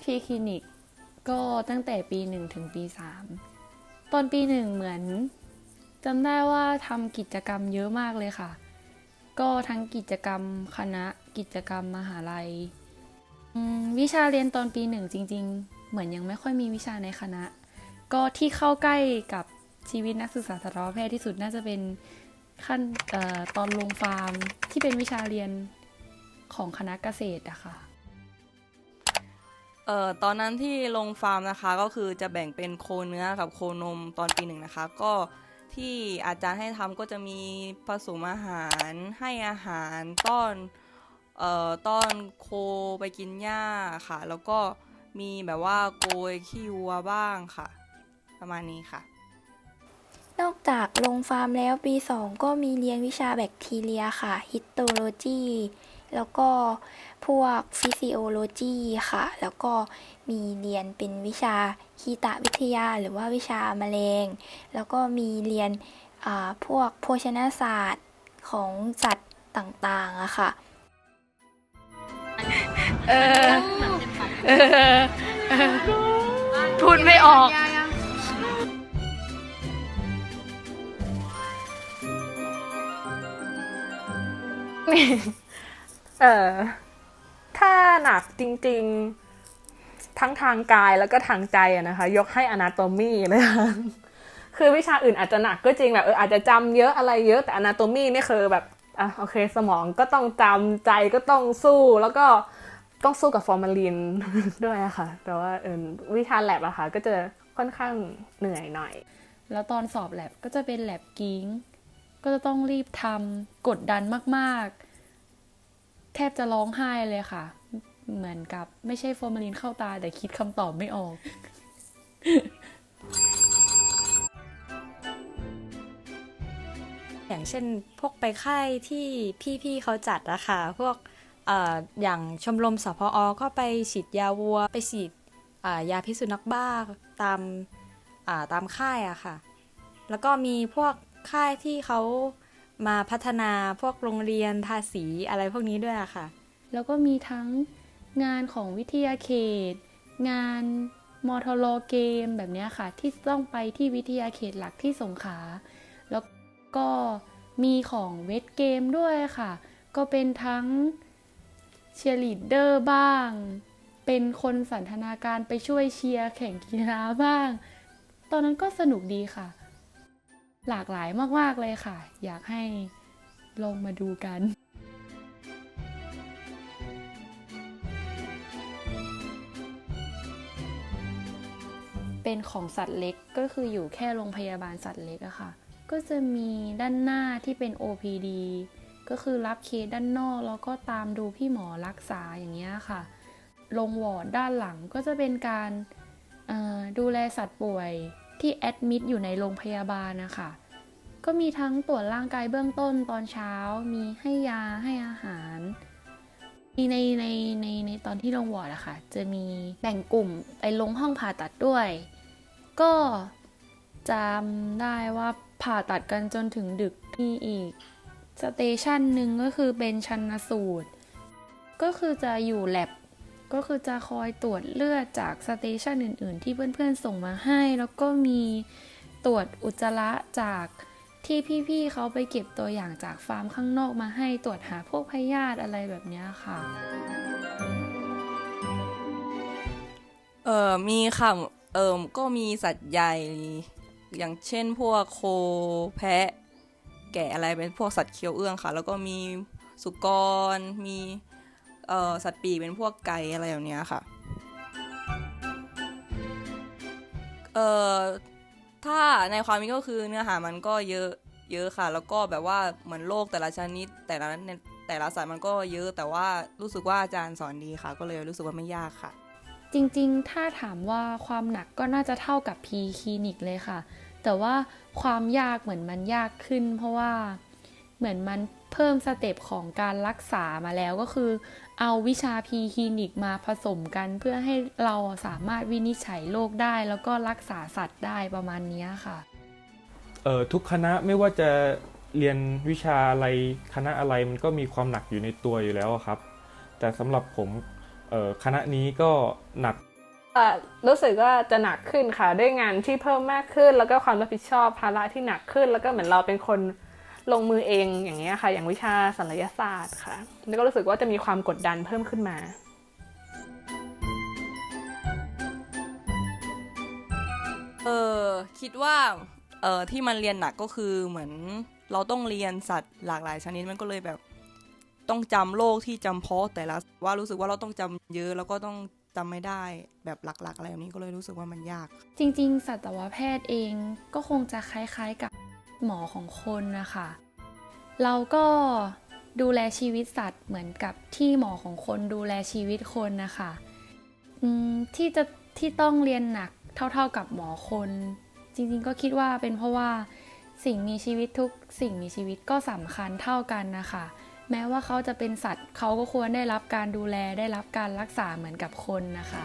พีคลินิกก็ตั้งแต่ปีหนึ่งถึงปีสามตอนปีหนึ่งเหมือนจำได้ว่าทำกิจกรรมเยอะมากเลยค่ะ ก็ทั้งกิจกรรมคณะกิจกรรมมหาลัย วิชาเรียนตอนปีหนึ่งจริง ๆ เหมือนยังไม่ค่อยมีวิชาในคณะ ก็ที่เข้าใกล้กับชีวิตนักศึกษาสัตวแพทย์ที่สุดน่าจะเป็นขั้นออตอนลงฟาร์มที่เป็นวิชาเรียนของคณะเกษตรอะค่ะ เอ่อตอนนั้นที่ลงฟาร์มนะคะก็คือจะแบ่งเป็นโคเนื้อกับโคนมตอนปีหนึ่งนะคะ ก็ที่อาจารย์ให้ทำก็จะมีผสมอาหารให้อาหารต้อนเอ่อต้อนโคไปกินหญ้าค่ะ แล้วก็มีแบบว่าโกยขี้วัวบ้างค่ะ ประมาณนี้ค่ะ นอกจากลงฟาร์มแล้วปี 2 ก็มีเรียนวิชาแบคทีเรียค่ะฮิสโตโลจี แล้วก็พวกฟิสิโอโลจีค่ะ แล้วก็มีเรียนเป็นวิชาคีตวิทยา หรือว่าวิชาแมลง แล้วก็มีเรียนอ่าพวกโภชนาศาสตร์ของสัตว์ต่างๆอะค่ะเออเออเออพูดไม่ออก เออถ้าหนักจริง ๆ ทั้งทางกายแล้วก็ทางใจอะนะคะ ยกให้ anatomy เลยค่ะคือวิชาอื่นอาจจะหนักก็จริงแบบเอออาจจะจำเยอะอะไรเยอะแต่ anatomy นี่คือแบบอะโอเค สมองก็ต้องจำใจก็ต้องสู้แล้วก็ต้องสู้กับฟอร์มาลินด้วยอะค่ะ แต่ว่าเออวิชาแลบอะค่ะ ก็จะค่อนข้างเหนื่อยหน่อย แล้วตอนสอบแลบก็จะเป็นแลบกิ้งก็จะต้องรีบทำกดดันมากๆ แทบจะร้องไห้เลยค่ะ เหมือนกับไม่ใช่ฟอร์มาลินเข้าตาแต่คิดคำตอบไม่ออก อย่างเช่นพวกไปค่ายที่พี่ๆเขาจัดอะค่ะพวกอย่างชมรมสพอก็ไปฉีดยาวัว ไปฉีดยาพิษสุนัขบ้าตามตามค่ายอะค่ะ แล้วก็มีพวกค่ายที่เขา มาพัฒนาพวกโรงเรียนทาสีอะไรพวกนี้ด้วยอะค่ะ แล้วก็มีทั้งงานของวิทยาเขต งานมอทโลเกมแบบเนี้ยค่ะ ที่ต้องไปที่วิทยาเขตหลักที่สงขลาแล้วก็มีของเวทเกมด้วยค่ะ ก็เป็นทั้งเชียร์ลีดเดอร์บ้าง เป็นคนสันทนาการไปช่วยเชียร์แข่งกีฬาบ้าง ตอนนั้นก็สนุกดีค่ะ หลากหลายมาก ๆ เลยค่ะ อยากให้ลองมาดูกันเป็นของสัตว์เล็กก็คืออยู่แค่โรงพยาบาลสัตว์เล็กอะค่ะ ก็จะมีด้านหน้าที่เป็น OPD ก็คือรับเคสด้านนอกแล้วก็ตามดูพี่หมอรักษาอย่างเงี้ยค่ะ ลงวอร์ดด้านหลังก็จะเป็นการดูแลสัตว์ป่วย ที่แอดมิดอยู่ในโรงพยาบาลนะคะ ก็มีทั้งตรวจร่างกายเบื้องต้นตอนเช้า มีให้ยาให้อาหารในในในในในตอนที่ลงวอร์ดอะค่ะ จะมีแบ่งกลุ่มไปลงห้องผ่าตัดด้วย ก็จำได้ว่าผ่าตัดกันจนถึงดึกมีอีกสเตชันหนึ่งก็คือเป็นชันสูตร ก็คือจะอยู่แลบ ก็คือจะคอยตรวจเลือดจากสเตชันอื่น ๆ ที่เพื่อนๆส่งมาให้ แล้วก็มีตรวจอุจจาระจากที่พี่ๆเขาไปเก็บตัวอย่างจากฟาร์มข้างนอกมาให้ตรวจหาพวกพยาธิอะไรแบบนี้ค่ะเออมีค่ะเออก็มีสัตว์ใหญ่ อย่างเช่นพวกโคแพะ แกะอะไรเป็นพวกสัตว์เคี้ยวเอื้องค่ะ แล้วก็มีสุกรมี สัตว์ปีกเป็นพวกไก่อะไรแบบเนี้ยค่ะเอ่อถ้าในความนี้ก็คือเนื้อหามันก็เยอะเยอะค่ะ แล้วก็แบบว่าเหมือนโรคแต่ละชนิด แต่ละแต่ละสายมันก็เยอะ แต่ว่ารู้สึกว่าอาจารย์สอนดีค่ะ ก็เลยรู้สึกว่าไม่ยากค่ะ จริงๆ ถ้าถามว่าความหนักก็น่าจะเท่ากับ P คลินิกเลยค่ะ แต่ว่าความยากเหมือนมันยากขึ้น เพราะว่า เหมือนมันเพิ่มสเต็ปของการรักษามาแล้วก็คือ เอาวิชา P คลินิกมาผสมกันเพื่อให้เราสามารถวินิจฉัยโรคได้ แล้วก็รักษาสัตว์ได้ประมาณเนี้ยค่ะเอ่อทุกคณะไม่ว่าจะเรียนวิชาอะไรคณะอะไรมันก็มีความหนักอยู่ในตัวอยู่แล้วอะครับ แต่สำหรับผมเอ่อคณะนี้ก็หนักเอ่อรู้สึกว่าจะหนักขึ้นค่ะด้วยงานที่เพิ่มมากขึ้น แล้วก็ความรับผิดชอบภาระที่หนักขึ้น แล้วก็เหมือนเราเป็นคน ลงมือเองอย่างเงี้ยค่ะ อย่างวิชาศัลยศาสตร์ค่ะ แล้วก็รู้สึกว่าจะมีความกดดันเพิ่มขึ้นมาเออคิดว่าเออที่มันเรียนหนักก็คือเหมือนเราต้องเรียนสัตว์หลากหลายชนิดมันก็เลยแบบต้องจำโรคที่จำเพาะแต่ละว่ารู้สึกว่าเราต้องจำเยอะแล้วก็ต้องจำไม่ได้แบบหลักๆอะไรแบบนี้ก็เลยรู้สึกว่ามันยาก จริง ๆ สัตวแพทย์เองก็คงจะคล้ายๆกับ หมอของคนนะคะ เราก็ดูแลชีวิตสัตว์เหมือนกับที่หมอของคนดูแลชีวิตคนนะคะที่จะที่ต้องเรียนหนักเท่าๆกับหมอคน จริงๆก็คิดว่าเป็นเพราะว่าสิ่งมีชีวิตทุกสิ่งมีชีวิตก็สำคัญเท่ากันนะคะ แม้ว่าเขาจะเป็นสัตว์เขาก็ควรได้รับการดูแลได้รับการรักษาเหมือนกับคนนะคะ